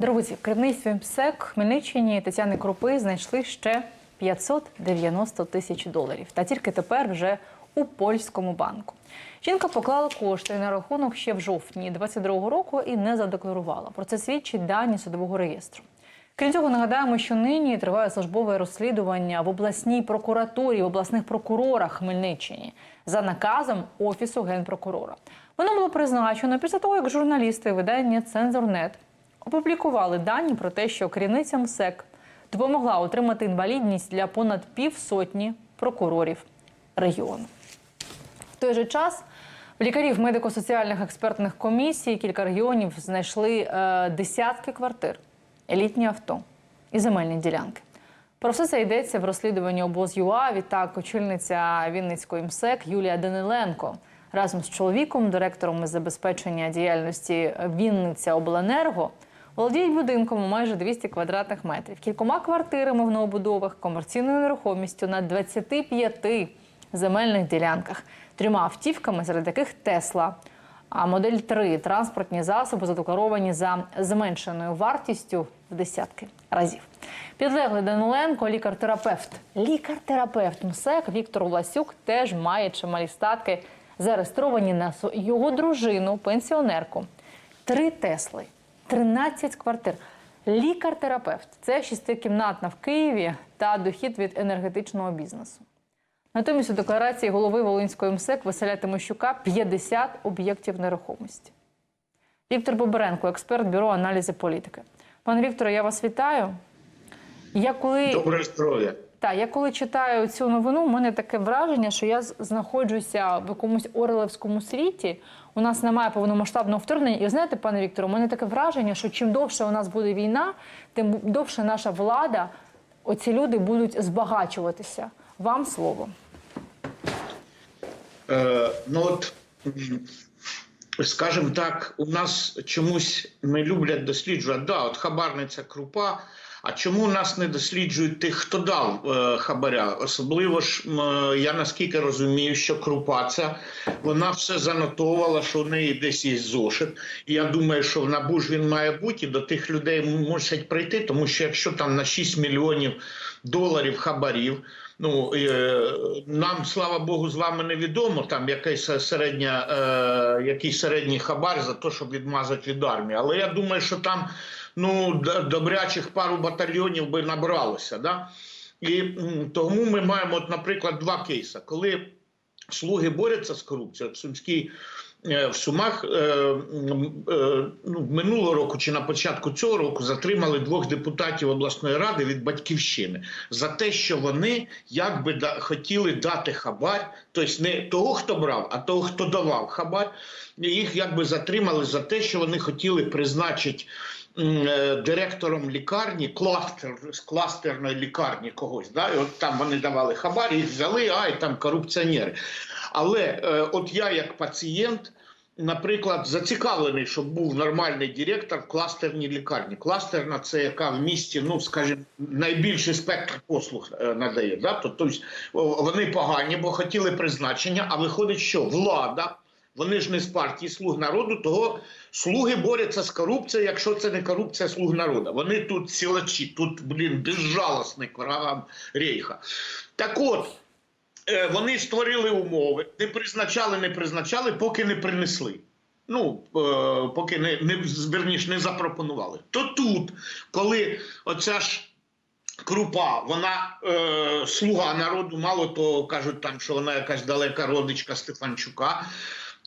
Друзі, в керівництві МСЕК Хмельниччині Тетяни Крупи знайшли ще 590 тисяч доларів. Та тільки тепер вже у польському банку. Жінка поклала кошти на рахунок ще в жовтні 22-го року і не задекларувала. Про це свідчить дані судового реєстру. Крім цього, нагадаємо, що нині триває службове розслідування в обласній прокуратурі, в обласних прокурорах Хмельниччині за наказом офісу генпрокурора. Воно було призначено після того, як журналісти видання Цензорнет опублікували дані про те, що керівниця МСЕК допомогла отримати інвалідність для понад півсотні прокурорів регіону. В той же час в лікарів медико-соціальних експертних комісій кілька регіонів знайшли е, десятки квартир, елітні авто і земельні ділянки. Про все це йдеться в розслідуванні обоз.ЮА. Відтак, очільниця Вінницької МСЕК Юлія Даниленко разом з чоловіком, директором із забезпечення діяльності Вінниця Обленерго, володіють будинком у майже 200 квадратних метрів, кількома квартирами в новобудовах, комерційною нерухомістю на 25 земельних ділянках, трьома автівками, серед яких Тесла. А модель 3 транспортні засоби задекларовані за зменшеною вартістю в десятки разів. Підлеглий Даниленко, лікар-терапевт. Лікар-терапевт МСЕК Віктор Власюк теж має чималі статки, зареєстровані на його дружину, пенсіонерку. Три Тесли, 13 квартир. Лікар-терапевт це шестикімнатна в Києві та дохід від енергетичного бізнесу. Натомість у декларації голови Волинської МСЕК Василя Тимощука 50 об'єктів нерухомості. Віктор Боберенко, експерт бюро аналізу політики. Пане Вікторе, я вас вітаю. Я коли Добре здоров'я. Та я коли читаю цю новину, у мене таке враження, що я знаходжуся в якомусь Орелевському світі. У нас немає повномасштабного вторгнення. І знаєте, пане Вікторе, у мене таке враження, що чим довше у нас буде війна, тим довше наша влада, оці люди будуть збагачуватися. Вам слово. Е, ну от, скажімо так, у нас чомусь не люблять досліджувати. Да, от хабарниця крупа. А чому нас не досліджують тих, хто дав е, хабаря? Особливо ж е, я наскільки розумію, що крупа ця вона все занотовувала, що в неї десь є зошит. І я думаю, що в НАБУ він має бути, і до тих людей мусять прийти, тому що якщо там на 6 мільйонів доларів хабарів. Ну е, нам слава Богу, з вами невідомо там якийсь середня, е, якийсь середній хабар за те, щоб відмазати від армії. Але я думаю, що там ну добрячих пару батальйонів би набралося. Да? І тому ми маємо, от, наприклад, два кейси, коли слуги борються з корупцією. От Сумський е, в Сумах е, е, ну, минулого року чи на початку цього року затримали двох депутатів обласної ради від батьківщини за те, що вони якби да, хотіли дати хабар, тобто не того, хто брав, а того, хто давав хабар. Їх якби затримали за те, що вони хотіли призначити директором лікарні, кластер, кластерної лікарні когось. Да? І от там вони давали хабар, їх взяли, а і там корупціонери. Але е, от я як пацієнт. Наприклад, зацікавлений, щоб був нормальний директор в кластерній лікарні. Кластерна це яка в місті, ну скажімо, найбільший спектр послуг е, надає. Да? Тобто вони погані, бо хотіли призначення. А виходить, що влада, вони ж не з партії слуг народу, того слуги борються з корупцією, якщо це не корупція слуг народу. Вони тут силачі, тут блін безжалосний к врагам рейха. Так от. Е, вони створили умови, не призначали, не призначали, поки не принесли. Ну, е, поки не, не верніш, не запропонували. То тут, коли оця ж крупа, вона е, слуга народу, мало того кажуть, там, що вона якась далека родичка Стефанчука,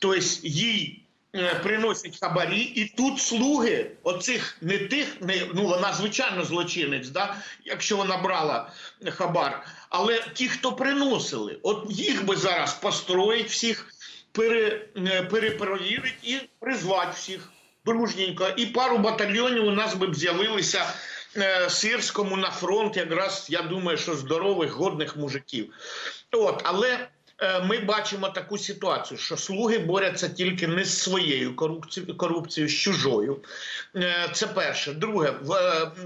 тобто їй. е, Приносять хабарі, і тут слуги оцих не тих, не ну вона звичайно злочинець, да, якщо вона брала хабар, але ті, хто приносили, от їх би зараз построїть всіх, пере, е, перепровірить і призвати всіх дружненько. І пару батальйонів у нас би з'явилися е, сирському на фронт, якраз я думаю, що здорових, годних мужиків. От, але ми бачимо таку ситуацію, що слуги борються тільки не з своєю корупцією, корупцією з чужою. Е, Це перше. Друге,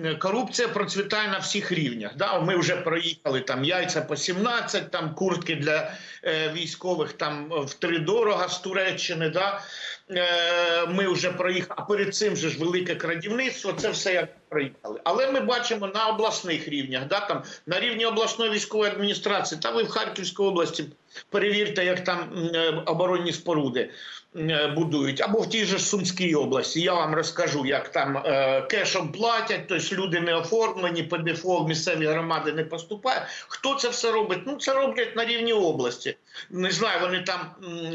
е, корупція процвітає на всіх рівнях. Да? Ми вже проїхали там яйця по 17, там куртки для е, військових там в три дорога з Туреччини. Да? Е, ми вже проїхали, а перед цим же ж велике крадівництво, це все як проїхали. Але ми бачимо на обласних рівнях, да, там, на рівні обласної військової адміністрації, та ви в Харківській області перевірте, як там е, оборонні споруди е, будують, або в тій же Сумській області. Я вам розкажу, як там кешом платять, тобто люди не оформлені, ПДФО в місцеві громади не поступає. Хто це все робить? Ну це роблять на рівні області. Не знаю, вони там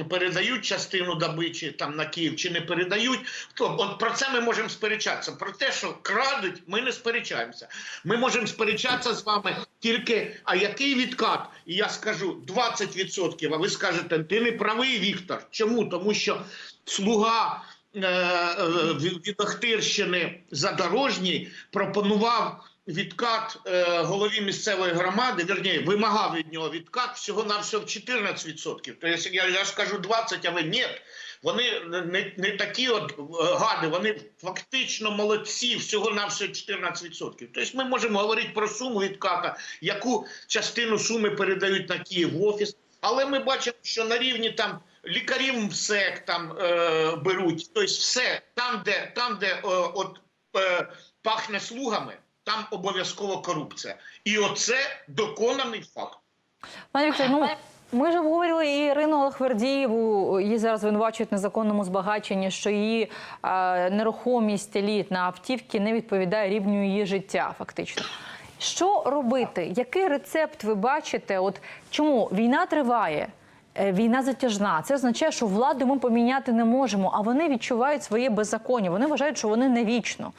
передають частину добичі там на Київ чи не передають. То от про це ми можемо сперечатися. Про те, що крадуть, ми не сперечаємося. Ми можемо сперечатися з вами тільки. А який відкат? І я скажу 20%, А ви скажете, ти не правий, Віктор. Чому? Тому що слуга. Е, е, від Охтирщини задорожній пропонував відкат е, голові місцевої громади, верні, вимагав від нього відкат всього на всього в 14%. Тобто я, я скажу 20, а ви ні. Вони не, не такі от гади, вони фактично молодці, всього на все 14%. Тобто ми можемо говорити про суму відката, яку частину суми передають на Київ в офіс. Але ми бачимо, що на рівні там лікарів МСЕК там е, беруть. Тобто все там, де там, де е, от е, пахне слугами, там обов'язково корупція. І оце доконаний факт. Пане Вікторе, ну ми ж обговорили і Ірину Лахвердієву. Її зараз звинувачують незаконному збагаченні, що її е, нерухомість еліт на автівки не відповідає рівню її життя, фактично. Що робити? Який рецепт ви бачите? От чому війна триває? Е, Війна затяжна. Це означає, що владу ми поміняти не можемо, а вони відчувають своє беззаконня. Вони вважають, що вони не вічно.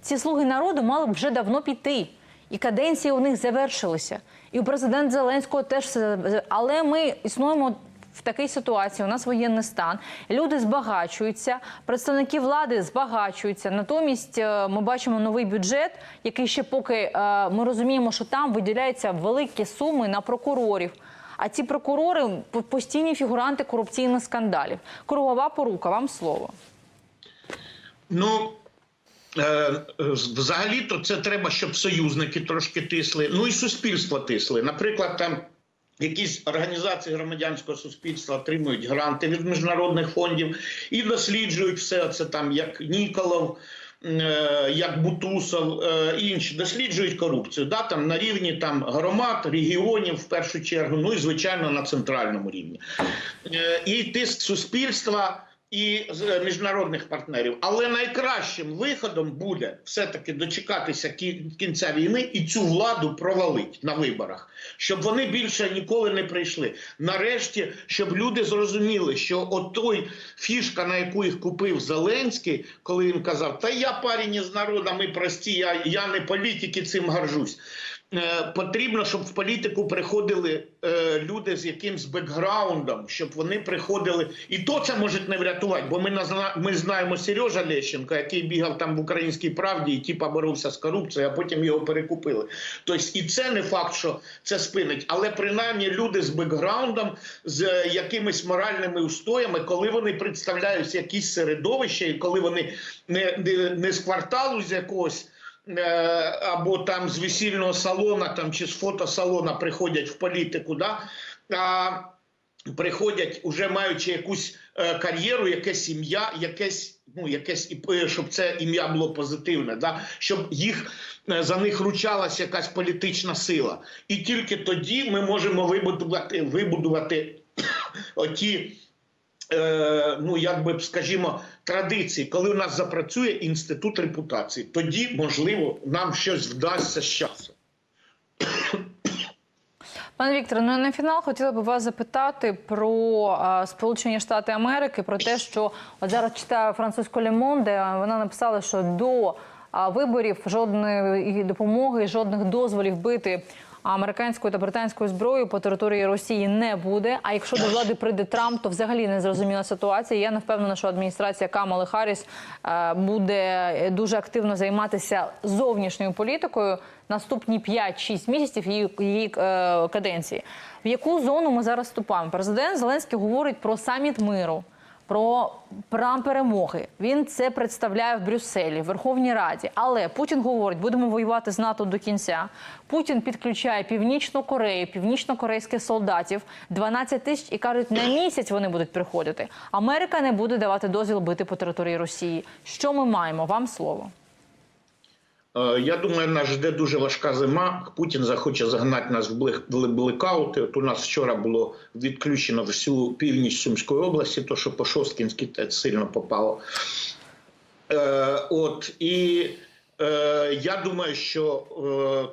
Ці слуги народу мали б вже давно піти. І каденції у них завершилися. І у президента Зеленського теж все. Але ми існуємо в такій ситуації. У нас воєнний стан. Люди збагачуються, представники влади збагачуються. Натомість е, ми бачимо новий бюджет, який ще поки е, ми розуміємо, що там виділяються великі суми на прокурорів. А ці прокурори постійні фігуранти корупційних скандалів. Кругова порука. Вам слово. Ну е, взагалі-то це треба, щоб союзники трошки тисли. Ну і суспільство тисли. Наприклад, там якісь організації громадянського суспільства отримують гранти від міжнародних фондів і досліджують все це там, як Ніколов. Е, Як Бутусов е, інші досліджують корупцію, да там на рівні там громад, регіонів в першу чергу, ну і звичайно на центральному рівні, Е, і тиск суспільства і е, міжнародних партнерів. Але найкращим виходом буде все-таки дочекатися кінця війни і цю владу провалить на виборах, щоб вони більше ніколи не прийшли. Нарешті, щоб люди зрозуміли, що от той фішка, на яку їх купив Зеленський, коли він казав: Та я парень із народу, ми прості, я, я не політик і цим горжусь. Е, Потрібно, щоб в політику приходили е, люди з якимсь бекграундом, щоб вони приходили, і то це може не врятувати, бо ми назна... ми знаємо Сережа Лещенка, який бігав там в українській правді і типа боровся з корупцією, а потім його перекупили. Тобто, і це не факт, що це спинить, але принаймні люди з бекграундом, з е, якимись моральними устоями, коли вони представляють якісь середовище, і коли вони не, не, не з кварталу з якогось. Е, або там з весільного салона там, чи з фотосалона приходять в політику, да? а приходять, уже маючи якусь е, кар'єру, якесь ім'я, якесь, ну, якесь, е, щоб це ім'я було позитивне, да? щоб їх, е, за них ручалася якась політична сила. І тільки тоді ми можемо вибудувати, вибудувати оті ну як би скажімо, традиції, коли у нас запрацює інститут репутації, тоді можливо нам щось вдасться з часом. Пане Вікторе, ну на фінал хотіла б вас запитати про а, Сполучені Штати Америки, про те, що от зараз читаю французьку Лемонде. Вона написала, що до а, виборів жодної допомоги, жодних дозволів бити американською та британською зброєю по території Росії не буде. А якщо до влади прийде Трамп, то взагалі не зрозуміла ситуація. Я не впевнена, що адміністрація Камали Харріс е, буде дуже активно займатися зовнішньою політикою наступні 5-6 місяців її, її е, каденції. В яку зону ми зараз вступаємо? Президент Зеленський говорить про саміт миру. Про прам перемоги. Він це представляє в Брюсселі, в Верховній Раді. Але Путін говорить, будемо воювати з НАТО до кінця. Путін підключає Північну Корею, північно-корейських солдатів, 12 тисяч і кажуть, на місяць вони будуть приходити. Америка не буде давати дозвіл бити по території Росії. Що ми маємо? Вам слово. Е, Я думаю, нас жде дуже важка зима. Путін захоче загнати нас в блекаути. От у нас вчора було відключено всю північ Сумської області, то що по Шосткінській ТЕЦ сильно попало. Е, от і е, я думаю, що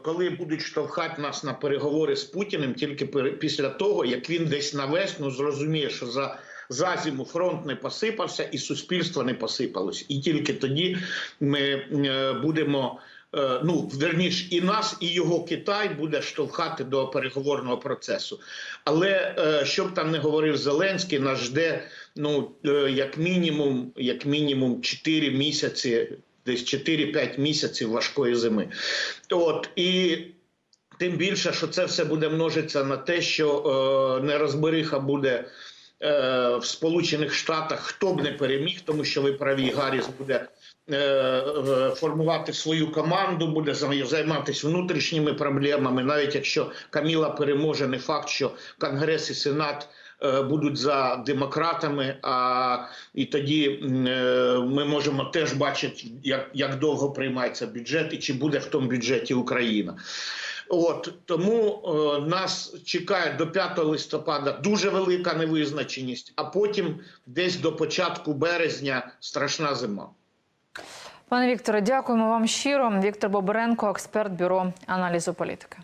коли будуть штовхати нас на переговори з Путіним, тільки після того, як він десь на весну зрозуміє, що за за зиму фронт не посипався і суспільство не посипалось. І тільки тоді ми е, будемо. е, Ну, верніш, і нас, і його Китай буде штовхати до переговорного процесу. Але е, що б там не говорив Зеленський, нас жде ну як мінімум, як мінімум 4 місяці, десь 4-5 місяців важкої зими. От і тим більше, що це все буде множитися на те, що е, нерозбериха буде. Е, В Сполучених Штатах хто б не переміг, тому що ви праві, Гарріс буде е, формувати свою команду, буде займатися внутрішніми проблемами. Навіть якщо Каміла переможе, не факт, що Конгрес і Сенат е, будуть за демократами. А і тоді ми можемо теж бачити, як, як довго приймається бюджет і чи буде в тому бюджеті Україна. От тому е, нас чекає до 5 листопада дуже велика невизначеність, а потім десь до початку березня страшна зима. Пане Вікторе, дякуємо вам щиро. Віктор Бобренко, експерт бюро аналізу політики.